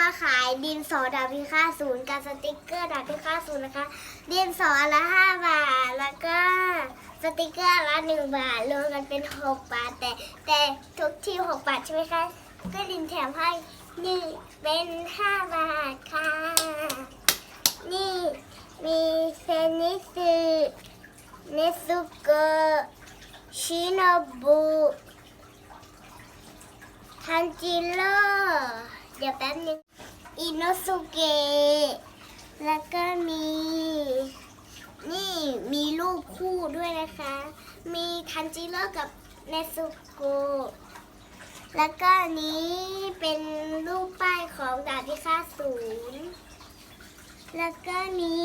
มาขายดินสอดาบพิฆาตศูนย์กับสติกเกอร์ดาบพิฆาตศูนย์นะคะ ดินสอละห้าบาท แล้วก็สติกเกอร์ละหนึ่งบาท รวมกันเป็นหกบาท แต่แต่ทุกที่หกบาทใช่ไหมคะ ก็ดินแถมให้นี่เป็นห้าบาทค่ะ นี่มีเซนิสึเนซุโกะชิโนบุทันจิโร่เดี๋ยวแป๊บนึง อินโนสุเกะแล้วก็มี นี่มีรูปคู่ด้วยนะคะ มีทันจิโร่กับเนซุโกะแล้วก็อันนี้เป็นรูปป้ายของดาบพิฆาตศูนย์แล้วก็มี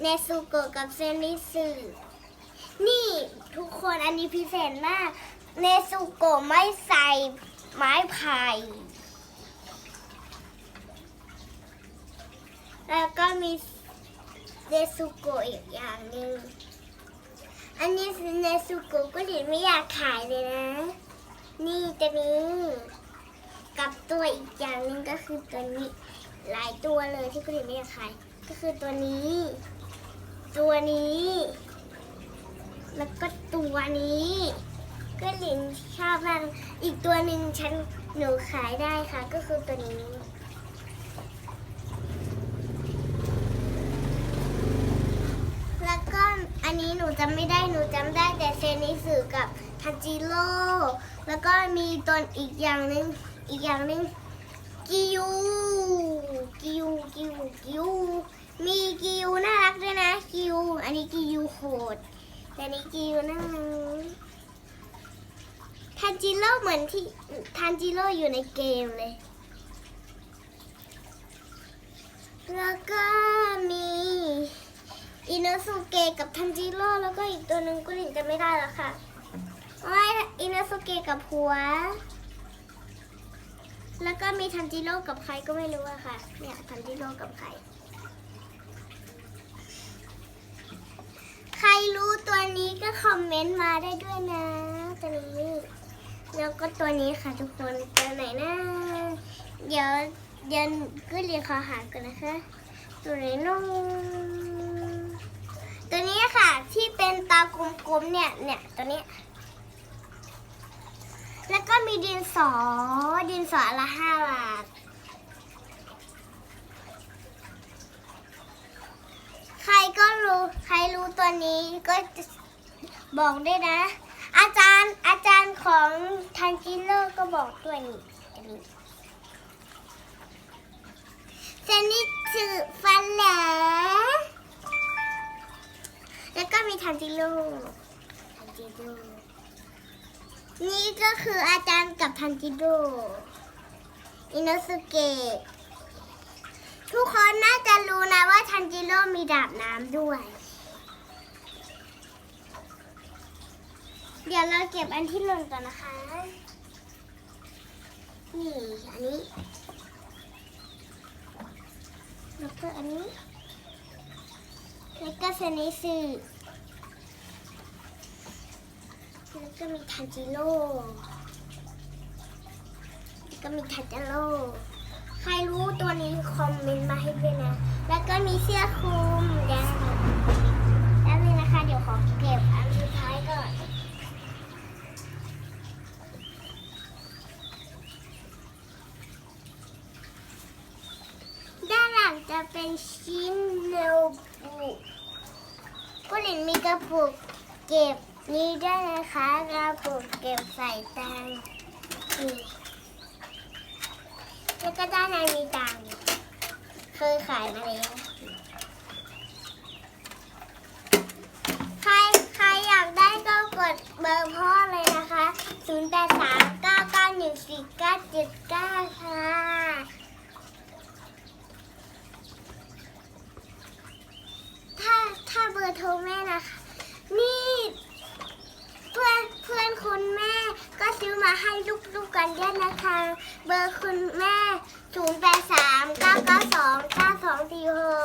เนซุโกะกับเซนิสึนี่ทุกคนอันนี้พิเศษมาก เนซุโกะไม่ใส่ไม้ไผ่ แล้วก็มีเนซุโกะอีกอย่างหนึ่งอันนี้เนซุโกะก็เดี๋ยวไม่อยากขายเลยนะ นี่ตัวนี้กับตัวอีกอย่างหนึ่งก็คือตัวนี้หลายตัวเลยที่ก็เดี๋ยวไม่อยากขาย ก็คือตัวนี้ ตัวนี้ แล้วก็ตัวนี้ก็หลินชอบมากอีกตัวหนึ่งฉันหนูขายได้ค่ะ ก็คือตัวนี้ แล้วก็อั นนี้หนูจำไม่ได้หนูจำได้แต่เซนิสึกับทันจิโร่แล้วก็มีตัวอีกอย่างหนึ่งอีกอย่างหนึ่งกิยูกิยูกิยูกิยูมีกิยูน่ารักด้วยนะกิยูอันนี้กิยูโหดแต่นี่กิยูน่ารักทันจิโร่เหมือนที่ทันจิโร่อยู่ในเกมเลย แล้วก็มี อินโนสุเกะกับทันจิโร่แล้วก็อีกตัวหนึ่งก็หลินจะไม่ได้แล้วค่ะไม่อินโนสุเกะกับหัว แล้วก็มีทันจิโร่กับใครก็ไม่รู้อะค่ะ เนี่ยทันจิโร่กับใคร ใครรู้ตัวนี้ก็คอมเมนต์มาได้ด้วยนะตัวนี้แล้วก็ตัวนี้ค่ะทุกคนตัวไหนนะเดี๋ยวเดี๋ยวก็เรียนขอหากันนะคะ ตัวไหนน้องตัวนี้ค่ะที่เป็นตากลมๆเนี่ยเนี่ยตัวนี้ แล้วก็มีดินสอดินสอละห้าบาท ใครก็รู้ ใครรู้ตัวนี้ก็บอกได้นะ อาจารย์อาจารย์ของทันจิโร่ก็บอกด้วนี่อันนี้เซนิสึฟันแมีทันจิโร่ทันจิโร่นี่ก็คืออาจารย์กับทันจิโร่อินโนสุเกะทุกคนน่าจะรู้นะว่าทันจิโร่มีดาบน้ำด้วย เดี๋ยวเราเก็บอันที่หล่นก่อนนะคะ นี่อันนี้แล้วก็อันนี้แล้วก็เซนิสึ แล้วก็มีทันจิโร่แล้วก็มีทันจิโร่ใครรู้ตัวนี้คอมเมนต์มาให้ด้วยนะ แล้วก็มีเสื้อคลุมแดงแล้วนี่นะคะ เดี๋ยวขอเก็บอันสุดท้ายก่อนด้านหลังจะเป็นชิ้นเนบุกุลินมีกระปุกเก็บ นี้ด้วยนะคะกระปุกเก็บใส่ตังค์นี่แล้วก็ด้านในมีตังค์เคยขายมาแล้วใครใครอยากได้ก็กดเบอร์พ่อเลยนะคะ 0 8 3 9 9 1 4 9 7 9 ค่ะ ถ้าถ้าเบอร์โทรแม่นะคะ นี่ เพื่อนเพื่อนคุณแม่ก็ซื้อมาให้ลูกๆกันด้วยนะคะ เบอร์คุณแม่ 0 8 3 9 9 2 9 2 4 6